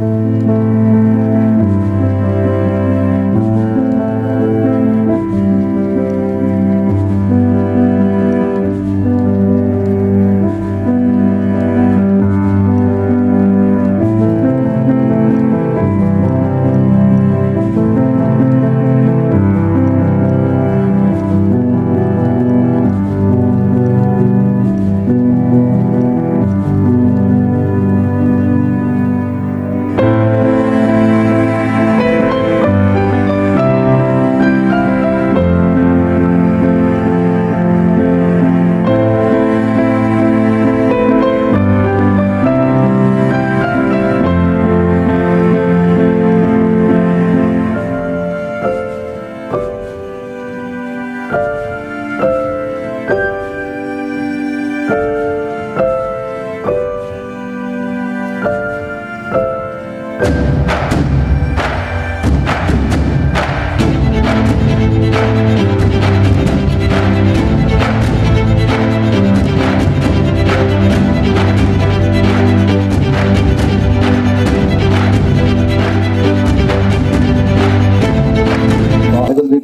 ਵਾਹਿਗੁਰੂ ਜੀ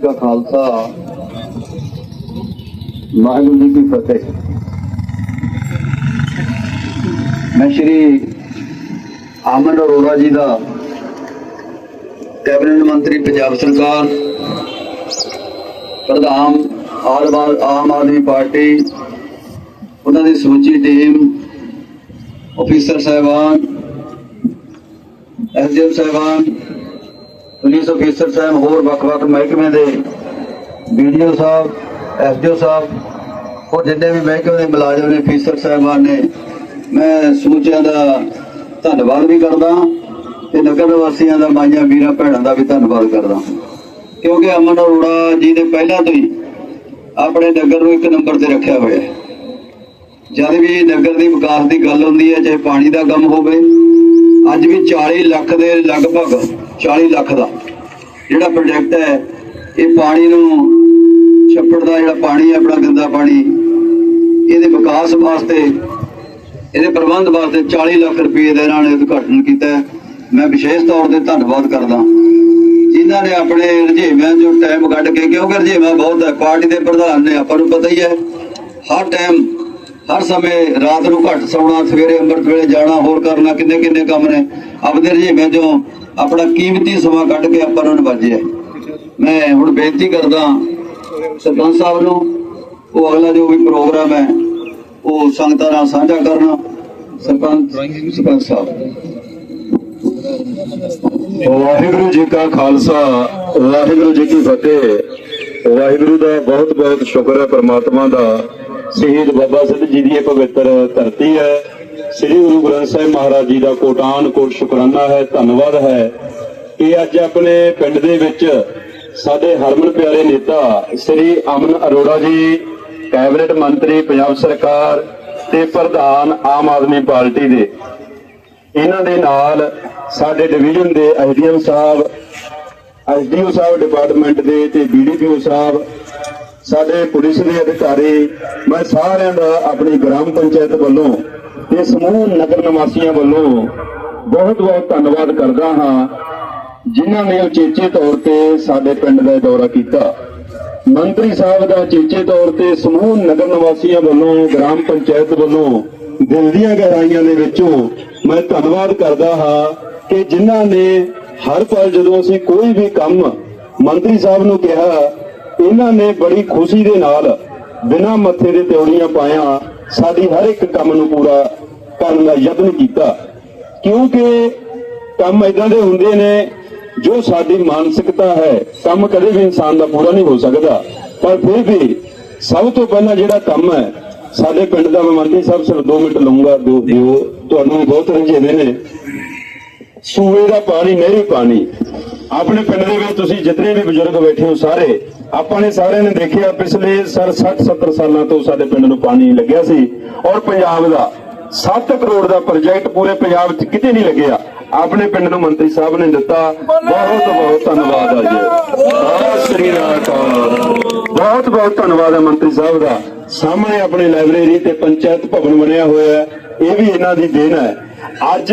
ਕਾ ਖਾਲਸਾ ਵਾਹਿਗੁਰੂ ਜੀ ਕੀ ਫਤਿਹ। ਮੈਂ ਸ਼੍ਰੀ ਆਮਨ ਅਰੋੜਾ ਜੀ ਦਾ ਕੈਬਨਿਟ ਮੰਤਰੀ, ਪੰਜਾਬ ਸਰਕਾਰ, ਪ੍ਰਧਾਨ, ਆਲ ਆਮ ਆਦਮੀ ਪਾਰਟੀ, ਉਹਨਾਂ ਦੀ ਸਮੁੱਚੀ ਟੀਮ ਅਫੀਸਰ ਸਾਹਿਬਾਨ ਐਸਡੀਐਮ ਸਾਹਿਬਾਨ ਪੁਲਿਸ ਅਫੀਸਰ ਸਾਹਿਬ ਹੋਰ ਵੱਖ-ਵੱਖ ਮਹਿਕਮੇ ਦੇ ਵੀਡੀਓ ਸਾਹਿਬ, ਐਸਡੀਓ ਸਾਹਿਬ ਹੋਰ ਜਿੰਨੇ ਵੀ ਮਹਿਕਮੇ ਦੇ ਮੁਲਾਜ਼ਮ ਨੇ ਅਫੀਸਰ ਸਾਹਿਬਾਨ ਨੇ, ਮੈਂ ਸਮੁੱਚਿਆਂ ਦਾ ਧੰਨਵਾਦ ਵੀ ਕਰਦਾ ਤੇ ਨਗਰ ਵਾਸੀਆਂ ਦਾ, ਮਾਈਆਂ ਵੀਰਾਂ ਭੈਣਾਂ ਦਾ ਵੀ ਧੰਨਵਾਦ ਕਰਦਾ ਕਿਉਂਕਿ ਅਮਨ ਅਰੋੜਾ ਜੀ ਨੇ ਪਹਿਲਾਂ ਤੋਂ ਹੀ ਆਪਣੇ ਨਗਰ ਨੂੰ ਇੱਕ ਨੰਬਰ ਤੇ ਰੱਖਿਆ ਹੋਇਆ ਹੈ। ਜਦ ਵੀ ਨਗਰ ਦੀ ਵਿਕਾਸ ਦੀ ਗੱਲ ਹੁੰਦੀ ਹੈ, ਚਾਹੇ ਪਾਣੀ ਦਾ ਕੰਮ ਹੋਵੇ, ਅੱਜ ਵੀ 40 ਲੱਖ ਦੇ ਲਗਭਗ 40 ਲੱਖ ਦਾ ਜਿਹੜਾ ਪ੍ਰੋਜੈਕਟ ਹੈ, ਇਹ ਪਾਣੀ ਨੂੰ ਛੱਪੜ ਦਾ ਜਿਹੜਾ ਪਾਣੀ ਹੈ, ਆਪਣਾ ਗੰਦਾ ਪਾਣੀ, ਇਹਦੇ ਵਿਕਾਸ ਵਾਸਤੇ, ਇਹਦੇ ਪ੍ਰਬੰਧ ਵਾਸਤੇ 40 ਲੱਖ ਰੁਪਏ ਦੇ ਨਾਲ ਉਦਘਾਟਨ ਕੀਤਾ ਮੈਂ ਵਿਸ਼ੇਸ਼ ਤੌਰ ਤੇ ਧੰਨਵਾਦ ਕਰਦਾ ਜਿਨ੍ਹਾਂ ਨੇ ਆਪਣੇ ਰੁਝੇਵਿਆਂ ਚੋਂ ਟਾਈਮ ਕੱਢ ਕੇ, ਕਿਉਂਕਿ ਰੁਝੇਵਾਂ ਬਹੁਤ ਹੈ ਪਾਰਟੀ ਦੇ ਪ੍ਰਧਾਨ ਨੇ, ਆਪਾਂ ਨੂੰ ਪਤਾ ਹੀ ਹੈ। ਹਰ ਟਾਈਮ ਹਰ ਸਮੇਂ ਰਾਤ ਨੂੰ ਘੱਟ ਸੌਣਾ, ਸਵੇਰੇ ਅੰਮ੍ਰਿਤ ਵੇਲੇ ਜਾਣਾ, ਹੋਰ ਕਰਨਾ ਕਿੰਨੇ ਕਿੰਨੇ ਕੰਮ ਨੇ। ਆਪਦੇ ਰੁਝੇਵਿਆਂ ਚੋਂ ਆਪਣਾ ਕੀਮਤੀ ਸਮਾਂ ਕੱਢ ਕੇ ਆਪਾਂ ਨੂੰ ਨਵਾਜਿਆ ਮੈਂ ਹੁਣ ਬੇਨਤੀ ਕਰਦਾ ਸਰਪੰਚ ਸਾਹਿਬ ਨੂੰ, ਉਹ ਅਗਲਾ ਜੋ ਵੀ ਪ੍ਰੋਗਰਾਮ ਹੈ, ਉਹ ਸੰਗਤਾਂ ਨਾਲ ਸਾਂਝਾ ਕਰਨਾ। ਸਰਪੰਚ ਸਰਪੰਚ ਸਾਹਿਬ। ਵਾਹਿਗੁਰੂ ਜੀ ਕਾ ਖਾਲਸਾ, ਵਾਹਿਗੁਰੂ ਜੀ ਕੀ ਫਤਿਹ। ਵਾਹਿਗੁਰੂ ਦਾ ਬਹੁਤ ਬਹੁਤ ਸ਼ੁਕਰ ਹੈ ਪ੍ਰਮਾਤਮਾ ਦਾ। ਸ਼ਹੀਦ ਬਾਬਾ ਸਿੱਧ ਜੀ ਦੀ ਇਹ ਪਵਿੱਤਰ ਧਰਤੀ ਹੈ। ਸ੍ਰੀ ਗੁਰੂ ਗ੍ਰੰਥ ਸਾਹਿਬ ਮਹਾਰਾਜ ਜੀ ਦਾ ਕੋਟਾਨ ਕੋਟ ਸ਼ੁਕਰਾਨਾ ਹੈ, ਧੰਨਵਾਦ ਹੈ ਕਿ ਅੱਜ ਆਪਣੇ ਪਿੰਡ ਦੇ ਵਿੱਚ ਸਾਡੇ ਹਰਮਨ ਪਿਆਰੇ ਨੇਤਾ ਸ੍ਰੀ ਅਮਨ ਅਰੋੜਾ ਜੀ, ਕੈਬਨਿਟ ਮੰਤਰੀ, ਪੰਜਾਬ ਸਰਕਾਰ ਤੇ ਪ੍ਰਧਾਨ ਆਮ ਆਦਮੀ ਪਾਰਟੀ ਦੇ। ਇਹਨਾਂ ਦੇ ਨਾਲ ਸਾਡੇ ਡਿਵੀਜ਼ਨ ਦੇ ਐਸਡੀਐਮ ਸਾਹਿਬ, ਐਸਡੀਓ ਸਾਹਿਬ ਡਿਪਾਰਟਮੈਂਟ ਦੇ ਤੇ ਬੀਡੀਪੀਓ ਸਾਹਿਬ ਸਾਡੇ ਪੁਲਿਸ ਦੇ ਅਧਿਕਾਰੀ, ਮੈਂ ਸਾਰਿਆਂ ਦਾ ਆਪਣੀ ਗ੍ਰਾਮ ਪੰਚਾਇਤ ਵੱਲੋਂ ਤੇ ਸਮੂਹ ਨਗਰ ਨਿਵਾਸੀਆਂ ਵੱਲੋਂ ਬਹੁਤ ਬਹੁਤ ਧੰਨਵਾਦ ਕਰਦਾ ਹਾਂ, ਜਿਨ੍ਹਾਂ ਨੇ ਉਚੇਚੇ ਤੌਰ ਤੇ ਸਾਡੇ ਪਿੰਡ ਦਾ ਦੌਰਾ ਕੀਤਾ। ਮੰਤਰੀ ਸਾਹਿਬ ਦਾ ਉਚੇਚੇ ਤੌਰ ਤੇ ਸਮੂਹ ਨਗਰ ਨਿਵਾਸੀਆਂ ਵੱਲੋਂ, ਗ੍ਰਾਮ ਪੰਚਾਇਤ ਵੱਲੋਂ ਦਿਲ ਦੀਆਂ ਗਹਿਰਾਈਆਂ ਦੇ ਵਿੱਚੋਂ ਮੈਂ ਧੰਨਵਾਦ ਕਰਦਾ ਹਾਂ ਕਿ ਜਿਨ੍ਹਾਂ ਨੇ ਹਰ ਪਲ ਜਦੋਂ ਅਸੀਂ ਕੋਈ ਵੀ ਕੰਮ ਮੰਤਰੀ ਸਾਹਿਬ ਨੂੰ ਕਿਹਾ ਇਹਨਾਂ ਨੇ ਬੜੀ ਖੁਸ਼ੀ ਦੇ ਨਾਲ ਬਿਨਾਂ ਮੱਥੇ ਦੇ ਤਿਉੜੀਆਂ ਪਾਇਆ ਸਾਡੀ ਹਰ ਇੱਕ ਕੰਮ ਨੂੰ ਪੂਰਾ ਕਰਨ ਦਾ ਯਤਨ ਕੀਤਾ। ਕਿਉਂਕਿ ਕੰਮ ਇਦਾਂ ਦੇ ਹੁੰਦੇ ਨੇ ਜੋ ਸਾਡੀ ਮਾਨਸਿਕਤਾ ਹੈ, ਕੰਮ ਕਦੇ ਵੀ ਇਨਸਾਨ ਦਾ ਪੂਰਾ ਨਹੀਂ ਹੋ ਸਕਦਾ। ਪਰ ਫਿਰ ਵੀ ਸਭ ਤੋਂ ਪਹਿਲਾਂ ਜਿਹੜਾ ਕੰਮ ਹੈ, ਸਾਡੇ ਪਿੰਡ ਦਾ ਮੈਂ ਮੰਤਰੀ ਸਾਹਿਬ ਸਿਰਫ 2 ਮਿੰਟ ਲਵਾਂਗਾ ਦਿਓ ਦਿਓ। ਤੁਹਾਨੂੰ ਵੀ ਬਹੁਤ ਰੰਝੇਦੇ ਨੇ ਸੂਏ ਦਾ ਪਾਣੀ, ਨਹਿਰੀ ਪਾਣੀ। ਆਪਣੇ ਪਿੰਡ ਦੇ ਵਿੱਚ ਤੁਸੀਂ ਜਿਤਨੇ ਵੀ ਬਜ਼ੁਰਗ ਬੈਠੇ ਹੋ ਸਾਰੇ, ਆਪਾਂ ਨੇ ਸਾਰਿਆਂ ਨੇ ਦੇਖਿਆ ਪਿਛਲੇ ਸਰ 60 70 ਸਾਲਾਂ ਤੋਂ ਸਾਡੇ ਪਿੰਡ ਨੂੰ ਪਾਣੀ ਲੱਗਿਆ ਸੀ ਔਰ ਪੰਜਾਬ ਦਾ 7 ਕਰੋੜ ਦਾ ਪ੍ਰੋਜੈਕਟ ਪੂਰੇ ਪੰਜਾਬ 'ਚ ਕਿਤੇ ਨਹੀਂ ਲੱਗਿਆ। ਆਪਣੇ ਪਿੰਡ ਨੂੰ ਮੰਤਰੀ ਸਾਹਿਬ ਨੇ ਦਿੱਤਾ। ਬਹੁਤ ਬਹੁਤ ਧੰਨਵਾਦ ਆ ਜੀ। ਸਤਿ ਸ੍ਰੀ ਅਕਾਲ। ਬਹੁਤ ਬਹੁਤ ਧੰਨਵਾਦ ਹੈ ਮੰਤਰੀ ਸਾਹਿਬ ਦਾ। ਸਾਹਮਣੇ ਆਪਣੇ ਲਾਇਬ੍ਰੇਰੀ ਤੇ ਪੰਚਾਇਤ ਭਵਨ ਬਣਿਆ ਹੋਇਆ ਹੈ। ਇਹ ਵੀ ਇਹਨਾਂ ਦੀ ਦੇਣ ਹੈ। ਅੱਜ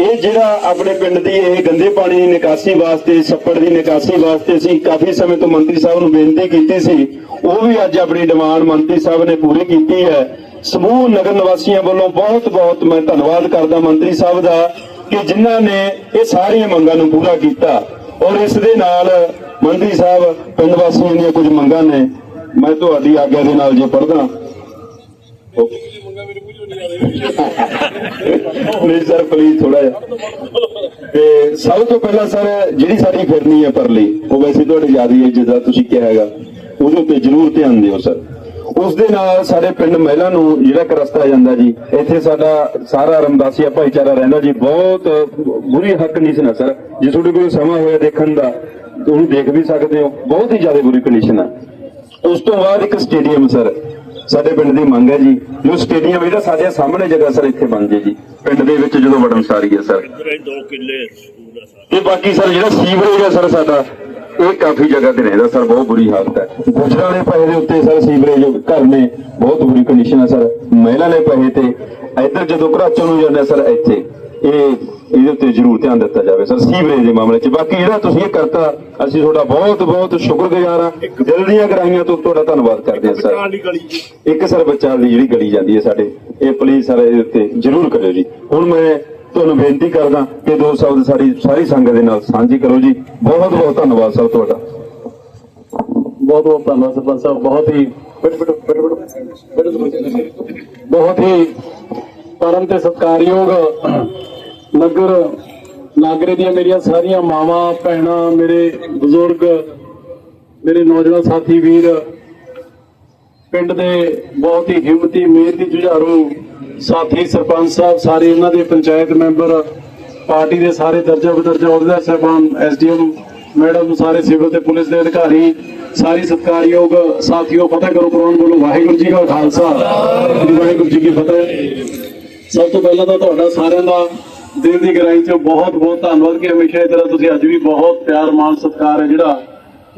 ਇਹ ਜਿਹੜਾ ਆਪਣੇ ਪਿੰਡ ਦੀ ਇਹ ਗੰਦੇ ਪਾਣੀ ਦੀ ਨਿਕਾਸੀ ਵਾਸਤੇ, ਛੱਪੜ ਦੀ ਨਿਕਾਸੀ ਵਾਸਤੇ ਅਸੀਂ ਕਾਫੀ ਸਮੇਂ ਤੋਂ ਮੰਤਰੀ ਸਾਹਿਬ ਨੂੰ ਬੇਨਤੀ ਕੀਤੀ ਸੀ, ਉਹ ਵੀ ਅੱਜ ਆਪਣੀ ਡਿਮਾਂਡ ਮੰਤਰੀ ਸਾਹਿਬ ਨੇ ਪੂਰੀ ਕੀਤੀ ਹੈ। ਸਮੂਹ ਨਗਰ ਨਿਵਾਸੀਆਂ ਵੱਲੋਂ ਬਹੁਤ ਬਹੁਤ ਮੈਂ ਧੰਨਵਾਦ ਕਰਦਾ ਮੰਤਰੀ ਸਾਹਿਬ ਦਾ ਕਿ ਜਿਨ੍ਹਾਂ ਨੇ ਇਹ ਸਾਰੀਆਂ ਮੰਗਾਂ ਨੂੰ ਪੂਰਾ ਕੀਤਾ। ਔਰ ਇਸ ਦੇ ਨਾਲ ਮੰਤਰੀ ਸਾਹਿਬ, ਪਿੰਡ ਵਾਸੀਆਂ ਦੀਆਂ ਕੁਝ ਮੰਗਾਂ ਨੇ। ਮੈਂ ਤੁਹਾਡੀ ਆਗਿਆ ਦੇ ਨਾਲ ਜੇ ਪੜ੍ਹਦਾ। ਪਲੀਜ਼ ਸਰ ਪਲੀਜ਼ ਥੋੜਾ ਜਿਹਾ ਤੇ ਸਭ ਤੋਂ ਪਹਿਲਾਂ ਸਰ ਜਿਹੜੀ ਸਾਡੀ ਫਿਰਨੀ ਹੈ ਪਰਲੀ, ਉਹ ਵੈਸੇ ਤੁਹਾਡੀ ਯਾਦੀ ਜਿੱਦਾਂ ਤੁਸੀਂ ਕਿਹਾ ਹੈਗਾ। ਉਹਦੇ ਉੱਤੇ ਜ਼ਰੂਰ ਧਿਆਨ ਦਿਓ ਸਰ ਉਸ ਦੇ ਨਾਲ ਸਾਡੇ ਪਿੰਡ ਮਹਿਲਾ ਨੂੰ ਜਿਹੜਾ ਇੱਕ ਰਸਤਾ ਜਾਂਦਾ ਜੀ, ਇੱਥੇ ਸਾਡਾ ਸਾਰਾ ਰਮਦਾਸੀਆ ਭਾਈਚਾਰਾ ਰਹਿੰਦਾ ਜੀ। ਬਹੁਤ ਬੁਰੀ ਹੱਕ ਨਹੀਂ ਸੀ ਨਾ ਸਰ ਜੇ ਤੁਹਾਡੇ ਕੋਲ ਸਮਾਂ ਹੋਇਆ ਦੇਖਣ ਦਾ ਤੁਸੀਂ ਦੇਖ ਵੀ ਸਕਦੇ ਹੋ। ਬਹੁਤ ਹੀ ਜ਼ਿਆਦਾ ਬੁਰੀ ਕੰਡੀਸ਼ਨ ਹੈ ਉਸ ਤੋਂ ਬਾਅਦ ਇੱਕ ਸਟੇਡੀਅਮ ਸਰ ਸਾਡੇ ਪਿੰਡ ਦੀ ਮੰਗ ਹੈ ਜੀ। ਜੋ ਸਟੇਡੀਅਮ ਜਿਹੜਾ ਸਾਡੇ ਸਾਹਮਣੇ ਜਗ੍ਹਾ ਸਰ ਇੱਥੇ ਬਣ ਜੇ ਜੀ। ਪਿੰਡ ਦੇ ਵਿੱਚ ਜਦੋਂ ਵੜਨ ਸਾਰੀ। ਹੈ ਸਰ। ਤੇ ਬਾਕੀ ਸਰ ਜਿਹੜਾ ਸੀਵਰੇਜ ਹੈ ਸਰ ਸਾਡਾ ਇਹ ਕਾਫੀ ਜਗ੍ਹਾ ਤੇ ਰਹਿੰਦਾ ਸਰ ਬਹੁਤ ਬੁਰੀ ਹਾਲਤ ਹੈ। ਗੁਜਰਾਂ ਵਾਲੇ ਪਹੇ ਦੇ ਉੱਤੇ ਸਰ ਸੀਵਰੇਜ ਘਰ ਨੇ ਬਹੁਤ ਬੁਰੀ ਕੰਡੀਸ਼ਨ ਹੈ ਸਰ। ਮਹਿਲਾ ਨੇ ਪਹੇ ਤੇ ਇੱਧਰ ਜਦੋਂ ਘਰਾਚੋਂ ਨੂੰ ਜਾਂਦੇ ਸਰ ਇੱਥੇ। ਇਹ ਇਹਦੇ ਉੱਤੇ ਜ਼ਰੂਰ ਧਿਆਨ ਦਿੱਤਾ ਜਾਵੇ ਸਰ ਸੀਵਰੇਜ ਦੇ ਮਾਮਲੇ 'ਚ ਬਾਕੀ ਜਿਹੜਾ ਤੁਸੀਂ ਇਹ ਕਰਤਾ ਅਸੀਂ ਤੁਹਾਡਾ ਬਹੁਤ ਬਹੁਤ ਸ਼ੁਕਰਗੁਜ਼ਾਰ ਹਾਂ ਦਿਲ ਦੀਆਂ ਗਰਾਈਆਂ ਤੋਂ ਤੁਹਾਡਾ ਧੰਨਵਾਦ ਕਰਦੇ ਹਾਂ ਸਰ ਇੱਕ ਸਰ ਬੱਚਾ ਦੀ ਜਿਹੜੀ ਗਲੀ ਜਾਂਦੀ ਹੈ ਸਾਡੇ ਇਹ ਪਲੀਜ਼ ਸਰ ਇਹਦੇ ਉੱਤੇ ਜ਼ਰੂਰ ਕਰਿਓ ਜੀ ਹੁਣ ਮੈਂ ਤੁਹਾਨੂੰ ਬੇਨਤੀ ਕਰਦਾ ਕਿ ਦੋ ਸ਼ਬਦ ਸਾਰੀ ਸਾਰੀ ਸੰਗਤ ਦੇ ਨਾਲ ਸਾਂਝੀ ਕਰੋ ਜੀ ਬਹੁਤ ਬਹੁਤ ਧੰਨਵਾਦ ਸਰ ਤੁਹਾਡਾ ਬਹੁਤ ਬਹੁਤ ਧੰਨਵਾਦ ਸਰਪੰਚ ਸਾਹਿਬ ਬਹੁਤ ਹੀ ਬਹੁਤ ਹੀ ਪਰਮ ਤੇ ਸਤਿਕਾਰਯੋਗ ਨਗਰ, ਨਾਗਰੇ ਦੀਆਂ ਮੇਰੀਆਂ ਸਾਰੀਆਂ ਮਾਵਾਂ, ਭੈਣਾਂ, ਮੇਰੇ ਬਜ਼ੁਰਗ, ਮੇਰੇ ਨੌਜਵਾਨ ਸਾਥੀ, ਵੀਰ, ਪਿੰਡ ਦੇ ਬਹੁਤ ਹੀ ਹਿੰਮਤੀ, ਮਿਹਨਤੀ ਜੁਝਾਰੂ ਸਾਥੀ, ਸਰਪੰਚ ਸਾਹਿਬ, ਸਾਰੇ ਇਹਨਾਂ ਦੇ ਪੰਚਾਇਤ ਮੈਂਬਰ, ਪਾਰਟੀ ਦੇ ਸਾਰੇ ਦਰਜਾ ਬਦਰਜਾ ਅਹੁਦੇਦਾਰ ਸਾਹਿਬਾਨ, ਐਸਡੀਐਮ, ਮੈਡਮ, ਸਾਰੇ ਸਿਵਲ ਤੇ ਪੁਲਿਸ ਦੇ ਅਧਿਕਾਰੀ, ਸਾਰੇ ਸਤਿਕਾਰਯੋਗ ਸਾਥੀਓ, ਫਤਿਹ ਕਰੋ, ਪ੍ਰਵਾਨ ਬੋਲੋ, ਵਾਹਿਗੁਰੂ ਜੀ ਕਾ ਖਾਲਸਾ। ਵਾਹਿਗੁਰੂ ਜੀ ਕੀ ਫਤਿਹ। ਸਭ ਤੋਂ ਪਹਿਲਾਂ ਤਾਂ ਤੁਹਾਡਾ ਸਾਰਿਆਂ ਦਾ ਦਿਲ ਦੀ ਗਹਿਰਾਈ ਚੋਂ ਬਹੁਤ ਬਹੁਤ ਧੰਨਵਾਦ ਕਿ ਹਮੇਸ਼ਾ ਇਸ ਤੁਸੀਂ ਅੱਜ ਵੀ ਬਹੁਤ ਪਿਆਰ, ਮਾਣ, ਸਤਿਕਾਰ ਹੈ ਜਿਹੜਾ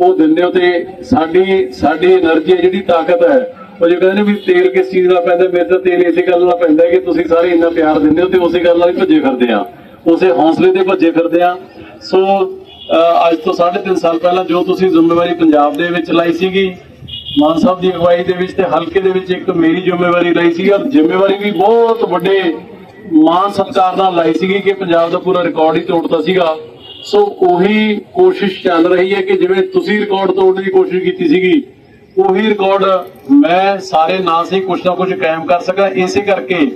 ਉਹ ਦਿੰਦੇ ਹੋ ਤੇ ਸਾਡੀ ਸਾਡੀ એનર્ਜੀ ਜਿਹੜੀ ਤਾਕਤ ਹੈ। ਉਹ ਜੇ ਕਹਿੰਦੇ ਵੀ ਤੇਲ ਕਿਸ ਚੀਜ਼ ਦਾ ਪੈਂਦਾ, ਮੇਰੇ ਤਾਂ ਤੇਲ ਇਸੇ ਗੱਲ ਨਾਲ ਪੈਂਦਾ ਕਿ ਤੁਸੀਂ ਸਾਰੇ ਇੰਨਾ ਪਿਆਰ ਦਿੰਦੇ ਹੋ ਤੇ ਉਸੇ ਗੱਲ ਨਾਲ ਹੀ ਭੱਜੇ ਫਿਰਦੇ ਆ। ਉਸੇ ਹੌਸਲੇ ਤੇ ਭੱਜੇ ਫਿਰਦੇ ਆ। ਸੋ ਅੱਜ ਤੋਂ 3.5 ਸਾਲ ਪਹਿਲਾਂ ਜੋ ਤੁਸੀਂ ਜ਼ਿੰਮੇਵਾਰੀ ਪੰਜਾਬ ਦੇ ਵਿੱਚ ਲਾਈ ਸੀਗੀ, ਮਾਨ ਸਾਹਿਬ ਦੀ ਅਗਵਾਈ ਦੇ ਵਿੱਚ ਤੇ ਹਲਕੇ ਦੇ ਵਿੱਚ ਇੱਕ ਮੇਰੀ ਜ਼ਿੰਮੇਵਾਰੀ ਲਈ ਸੀ ਔਰ ਜ਼ਿੰਮੇਵਾਰੀ ਵੀ ਬਹੁਤ ਵੱਡੇ ਮਾਨ ਸਰਕਾਰ ਨਾਲ ਲਾਈ ਸੀਗੀ ਕਿ ਪੰਜਾਬ ਦਾ ਪੂਰਾ ਰਿਕਾਰਡ ਹੀ ਤੋੜਤਾ ਸੀਗਾ। ਸੋ ਉਹੀ ਕੋਸ਼ਿਸ਼ ਚੱਲ ਰਹੀ ਹੈ ਕਿ ਜਿਵੇਂ ਤੁਸੀਂ ਰਿਕਾਰਡ ਤੋੜਨ ਦੀ ਕੋਸ਼ਿਸ਼ ਕੀਤੀ ਸੀਗੀ, ਉਹੀ ਰਿਕਾਰਡ ਮੈਂ ਸਾਰੇ ਨਾਂ ਸੇ ਕੁਛ ਨਾ ਕੁਛ ਕਾਇਮ ਕਰ ਸਕਾਂ। ਇਸੇ ਕਰਕੇ